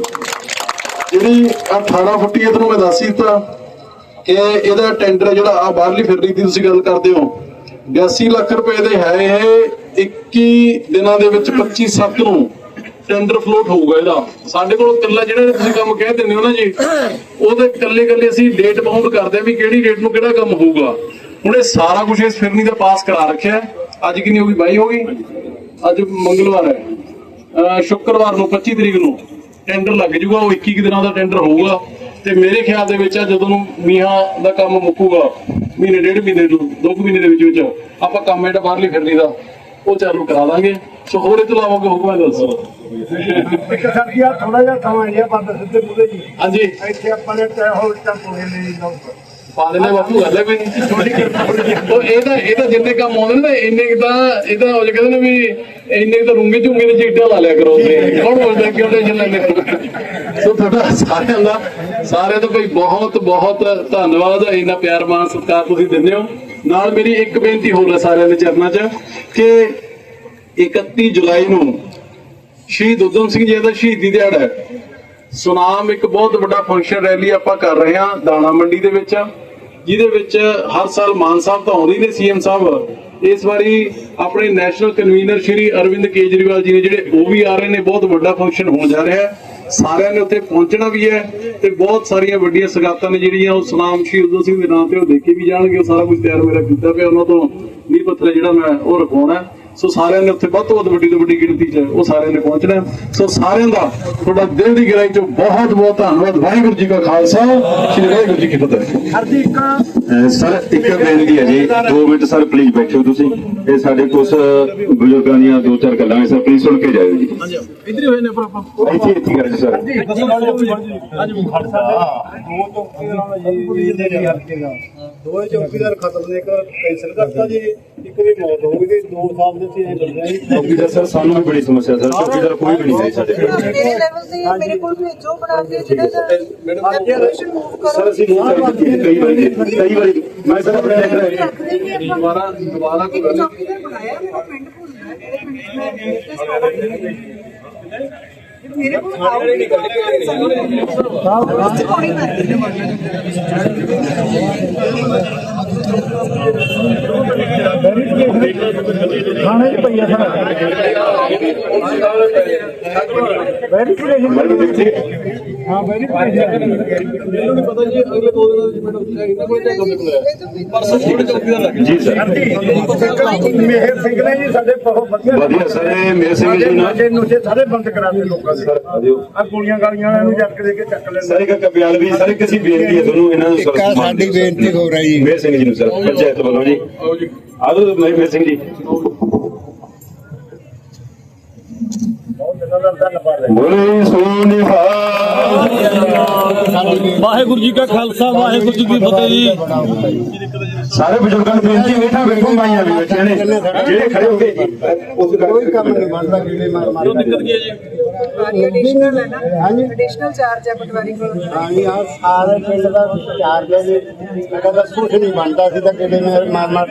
ਜਿਹੜੀ 18 ਫੁੱਟੀ ਇਹ ਤੁਹਾਨੂੰ ਮੈਂ ਦੱਸ ਦਿੱਤਾ ਕਿ ਇਹਦਾ ਟੈਂਡਰ ਜਿਹੜਾ ਆ ਬਾਹਰਲੀ ਫਿਰਨੀ ਦੀ ਤੁਸੀਂ ਗੱਲ ਕਰਦੇ ਹੋ 82 ਲੱਖ ਰੁਪਏ ਦੇ ਹੈ ਇਹ 21 ਦਿਨਾਂ ਦੇ ਵਿੱਚ 25 ਸੱਤ ਨੂੰ ਟੈਂਡਰ ਫਲੋਟ ਹੋਊਗਾ ਇਹਦਾ। ਸਾਡੇ ਕੋਲ ਇਕੱਲਾ ਜਿਹੜਾ ਤੁਸੀਂ ਕੰਮ ਕਹਿ ਦਿੰਦੇ ਹੋ ਨਾ ਜੀ, ਉਹਦੇ ਇਕੱਲੇ ਇਕੱਲੇ ਅਸੀਂ ਡੇਟ ਬਾਉਂਡ ਕਰਦੇ ਆ ਵੀ ਕਿਹੜੀ ਡੇਟ ਨੂੰ ਕਿਹੜਾ ਕੰਮ ਹੋਊਗਾ। ਹੁਣ ਇਹ ਸਾਰਾ ਕੁਝ ਇਸ ਫਿਰਨੀ ਦਾ ਪਾਸ ਕਰਾ ਰੱਖਿਆ ਅੱਜ ਕਿੰਨੀ ਹੋ ਗਈ? 22 ਹੋ ਗਈ? ਅੱਜ ਮੰਗਲਵਾਰ ਹੈ। ਸ਼ੁੱਕਰਵਾਰ ਨੂੰ 25 ਤਰੀਕ ਨੂੰ ਟੈਂਡਰ ਲੱਗ ਜੂਗਾ ਉਹ 21 ਕੁ ਦਿਨਾਂ ਦਾ ਟੈਂਡਰ ਹੋਊਗਾ। ਤੇ ਮੇਰੇ ਖਿਆਲ ਦੇ ਵਿੱਚ ਆ ਜਦੋਂ ਨੂੰ ਮੀਹਾਂ ਦਾ ਕੰਮ ਮੁੱਕੂਗਾ ਮਹੀਨੇ ਡੇਢ ਮਹੀਨੇ ਨੂੰ ਦੋ ਕੁ ਮਹੀਨੇ ਦੇ ਵਿੱਚ ਵਿੱਚ ਆਪਾਂ ਕੰਮ ਜਿਹੜਾ ਬਾਹਰਲੀ ਫਿਰਨੀ ਦਾ ਉਹ ਚਾਲੂ ਕਰਾ ਦਾਂਗੇ। ਸੋ ਹੋਰ ਇਹ ਤੋਂ ਕੋਈ ਹੁਕਮ ਦੱਸੋ। ਇੱਕ ਸਾਡੀ ਆ ਥੋੜਾ ਜਿਹਾ ਸਮਾਂ ਜਿਹਾ ਬੰਦ ਸਿੱਧੇ ਮੂਰੇ ਜੀ। ਹਾਂਜੀ। ਇੱਥੇ ਆਪਾਂ ਨੇ ਟੈ ਹੋਲ ਟੈਂਪੋ ਨੇ ਲਈ ਲਾਉਂਦਾ ਪਾ ਦੇਣੇ ਬਾਪੂ, ਗੱਲ ਹੈ ਕੋਈ ਛੋਟੀ ਕਿਰਪਾ ਉਹ ਇਹਦਾ ਇਹਦਾ ਜਿੰਨੇ ਕੰਮ ਆਉਂਦੇ ਨੇ ਇੰਨੇ ਕੁ ਇਹਦਾ ਉਹ ਕਹਿੰਦੇ ਨੇ ਵੀ ਇੰਨੇ ਤਾਂ ਰੂੰਗੇ ਝੂੰਗੇ ਦੇ ਚੀਟਾ ਲਾ ਲਿਆ ਕਰੋ ਤੁਸੀਂ ਕੌਣ ਬੋਲਦਾ ਕਿਉਂ ਟੈਨਸ਼ਨ ਲੈਂਦੇ? ਸੋ ਤੁਹਾਡਾ ਸਾਰਿਆਂ ਦਾ ਸਾਰਿਆਂ ਦਾ ਕੋਈ ਬਹੁਤ ਬਹੁਤ ਧੰਨਵਾਦ। ਇੰਨਾ ਪਿਆਰ ਮਾਨ ਸਤਿਕਾਰ ਤੁਸੀਂ ਦਿੰਦੇ ਹੋ। ਨਾਲ ਮੇਰੀ ਇੱਕ ਬੇਨਤੀ ਹੋਰ ਹੈ ਸਾਰਿਆਂ ਦੇ ਚਰਨਾਂ 'ਚ ਕਿ 31 ਜੁਲਾਈ ਨੂੰ ਸ਼ਹੀਦ ਉਦਮ ਸਿੰਘ ਜੀ ਦਾ ਸ਼ਹੀਦੀ ਦਿਹਾੜਾ ਹੈ। ਸੁਨਾਮ ਇੱਕ ਬਹੁਤ ਵੱਡਾ ਫੰਕਸ਼ਨ ਰੈਲੀ ਆਪਾਂ ਕਰ ਰਹੇ ਹਾਂ ਦਾਣਾ ਮੰਡੀ ਦੇ ਵਿੱਚ। ਜਿਹਦੇ ਵਿੱਚ ਹਰ ਸਾਲ ਮਾਨ ਸਾਹਿਬ ਤਾਂ ਆਉਂਦੇ ਹੀ ਨੇ ਸੀਐਮ ਸਾਹਿਬ। ਇਸ ਵਾਰੀ ਆਪਣੇ ਨੈਸ਼ਨਲ ਕਨਵੀਨਰ ਸ਼੍ਰੀ ਅਰਵਿੰਦ ਕੇਜਰੀਵਾਲ ਜੀ ਨੇ ਜਿਹੜੇ ਉਹ ਵੀ ਆ ਰਹੇ ਨੇ, ਬਹੁਤ ਵੱਡਾ ਫੰਕਸ਼ਨ ਹੋਣ ਜਾ ਰਿਹਾ ਹੈ। ਸਾਰਿਆਂ ਨੇ ਉੱਥੇ ਪਹੁੰਚਣਾ ਵੀ ਹੈ ਤੇ ਬਹੁਤ ਸਾਰੀਆਂ ਵੱਡੀਆਂ ਸਗਾਤਾਂ ਨੇ ਜਿਹੜੀਆਂ ਉਹ ਸੁਨਾਮ ਸ਼ਹੀਦ ਉਦਮ ਸਿੰਘ ਦੇ ਨਾਂ ਤੇ ਉਹ ਦੇਖੇ ਵੀ ਜਾਣਗੇ। ਉਹ ਸਾਰਾ ਕੁਝ ਤਿਆਰ ਮੇਰਾ ਕੀਤਾ ਪਿਆ, ਉਹਨਾਂ ਤੋਂ ਨੀਂਹ ਪੱਥਰ ਜਿਹੜਾ ਮੈਂ ਉਹ ਰਖਾਉਣਾ ਸੋ ਸਾਰਿਆਂ ਨੇ ਉੱਥੇ ਵੱਧ ਤੋਂ ਵੱਧ ਵੱਡੀ ਤੋਂ ਵੱਡੀ ਗਿਣਤੀ 'ਚ ਉਹ ਸਾਰਿਆਂ ਨੇ ਪਹੁੰਚਣਾ। ਸੋ ਸਾਰਿਆਂ ਦਾ ਤੁਹਾਡਾ ਦਿਲ ਦੀ ਗਹਿਰਾਈ 'ਚੋਂ ਬਹੁਤ ਬਹੁਤ ਧੰਨਵਾਦ। ਵਾਹਿਗੁਰੂ ਜੀ ਕਾ ਖਾਲਸਾ ਸ੍ਰੀ ਵਾਹਿਗੁਰੂ ਜੀ ਕੀ ਫਤਿਹ। ਹਰਦੀ ਇੱਕ ਅਹ ਸਰ ਇੱਕ ਬੇਨਤੀ ਹੈ ਜੀ। 2 ਮਿੰਟ ਸਰ ਪਲੀਜ਼ ਬੈਠੋ ਤੁਸੀਂ। ਇਹ ਸਾਡੇ ਕੁਝ ਬਜ਼ੁਰਗਾਂ ਦੀਆਂ ਦੋ ਚਾਰ ਗੱਲਾਂ ਸਰ ਪਲੀਜ਼ ਸੁਣ ਕੇ ਜਾਇਓ ਜੀ। ਇਧਰ ਹੋਏ ਨੇ ਪਰ ਆਪਾਂ ਇੱਥੇ ਇੱਥੇ ਕਰ ਜੀ ਸਰ। ਦੋ ਚੌਕੀਦਾਰ ਖਤਮ ਨੇ। ਇੱਕ ਕੈਂਸਲ ਕਰਤਾ ਜੀ ਇੱਕ ਦੀ ਮੌਤ ਹੋ ਗਈ ਦੋ ਚੌਕੀਦਾਰ ਸਰ ਸਾਨੂੰ ਵੀ ਬੜੀ ਸਮੱਸਿਆ ਸਰ ਚੌਕੀਦਾਰ ਕੋਈ ਵੀ ਨਹੀਂ ਹੈ ਸਾਡੇ ਕੋਲ ਮੇਰੇ ਲੈਵਲ ਤੇ ਮੇਰੇ ਕੋਲ ਭੇਜੋ ਬਣਾ ਕੇ ਜਿਹੜਾ ਐਪਲੀਕੇਸ਼ਨ ਮੂਵ ਕਰੋ ਸਰ ਅਸੀਂ ਮੂਵ ਕਰ ਦਿੱਤੀ ਹੈ ਕਈ ਵਾਰੀ ਕਈ ਵਾਰੀ ਮੈਂ ਸਰ ਆਪਣੇ ਲਿਖ ਰਿਹਾ ਦੁਬਾਰਾ ਦੁਬਾਰਾ ਇੱਕ ਚੌਕੀਦਾਰ ਬਣਾਇਆ ਮੇਰਾ ਪਿੰਡ ਭੁੱਲਣਾ ਮੇਰੇ ਪਿੰਡ ਚ ਮੈਂ ਤੇ ਸਾਰਾ ਮੇਰੇ ਕੋਲ ਆਉ ਨਹੀਂ ਥਾਣੇ 'ਚ ਪਈ ਆ ਸਰ। ਵੈਰੀਫਿਕੇਸ਼ਨ ਮੈਨੂੰ ਦਿੱਤੀ ਹਾਂ ਵੈਰੀਫਿਕੇਸ਼ਨ ਮੈਨੂੰ ਨਹੀਂ ਪਤਾ ਜੀ ਅਗਲੇ ਦੋ ਦਿਨਾਂ ਵਿੱਚ ਮੈਨੂੰ ਇਹਨਾਂ ਕੋਲ ਕੰਮ ਨਿਕਲਿਆ ਪਰਸੋਂ ਛੋਟੇ ਚੌਕੀਦਾਰ ਲੱਗੇ ਜੀ ਸਰ ਮੇਹਰ ਸਿੰਘ ਨੇ ਜੀ ਸਾਡੇ ਬਹੁਤ ਵਧੀਆ ਵਧੀਆ ਸਰ ਇਹ ਮੇਰੇ ਸਿੰਘ ਜੀ ਸਾਡੇ ਨਾਲ ਨਸ਼ੇ ਨੁਸ਼ੇ ਸਾਰੇ ਬੰਦ ਕਰਾ ਦੇ ਲੋਕਾਂ ਦੇ। ਸਰ ਆਜੋ ਆ ਗੋਲੀਆਂ ਗਾਲੀਆਂ ਵਾਲਿਆਂ ਨੂੰ ਜੱਟ ਦੇ ਕੇ ਚੱਕ ਲੈਂਦੇ। ਸਰ ਇੱਕ ਕਪਿਆਲ ਵੀ ਸਰ ਕਿਸੇ ਬੇਨਤੀ ਹੈ ਤੁਹਾਨੂੰ ਇਹਨਾਂ ਨੂੰ ਇੱਕ ਆਹ ਸਾਡੀ ਬੇਨਤੀ ਹੋ ਰਹੀ ਮੇਰ ਸਿੰਘ ਜੀ ਨੂੰ ਸਰ ਪੰਚਾਇਤ ਵੱਲੋਂ ਜੀ। ਆਓ ਜੀ ਆਜੋ ਮੇਰ ਸਿੰਘ ਜੀ। ਬੋਲੇ ਸੋ ਨਿਹਾਲ ਵਾਹਿਗੁਰੂ ਜੀ ਕਾ ਖਾਲਸਾ ਵਾਹਿਗੁਰੂ ਜੀ ਕੀ ਫਤਿਹ ਜੀ। ਸਾਰੇ ਬਜ਼ੁਰਗਾਂ ਨੂੰ ਬੇਨਤੀ ਹੈ ਬੈਠਾ ਵੇਖੋ ਮਾਈਆਂ ਵੀ ਬੈਠੇ ਨੇ। ਜਿਹੜੇ ਖੜੇ ਹੋ ਗਏ ਉਸ ਕੋਈ ਕੰਮ ਨਹੀਂ ਬਣਦਾ ਕੀੜੇ ਮਾਰ ਮਾਰ ਦਿੱਕਤ ਕੀ ਹੈ ਜੀ? ਐਡੀਸ਼ਨਲ ਹੈ ਨਾ। ਐਡੀਸ਼ਨਲ ਚਾਰਜ ਹੈ ਪਟਵਾਰੀ ਕੋਲ। ਹਾਂ ਜੀ ਆਹ ਸਾਰੇ ਪਿੰਡ ਦਾ ਚਾਰ ਹੈ ਜੀ। ਸਾਡਾ ਤਾਂ ਕੁਛ ਨਹੀਂ ਬਣਦਾ ਸੀ ਤਾਂ ਕੀੜੇ ਮਾਰ ਮਾਰ ਮਾਰ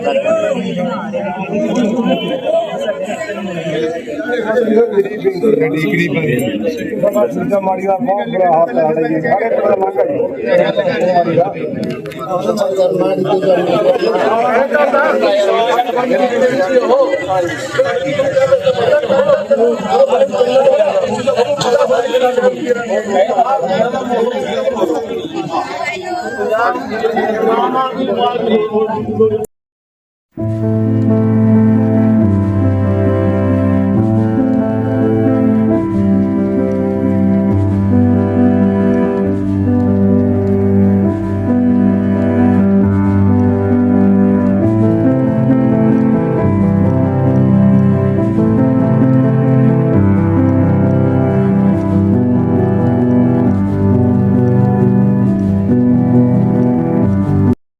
ਗਰੀਬ ਬੜਾ ਚੀਜ਼ਾਂ ਮਾੜੀ ਦਾ ਬਹੁਤ ਬੁਰਾ ਹਾਲ ਹੈ ਜੀ। ਸਾਰੇ ਪਿੰਡ ਲੰਘਾ ਜੀ। ਪੰਜਾਬ ਦੀ ਮਾਰ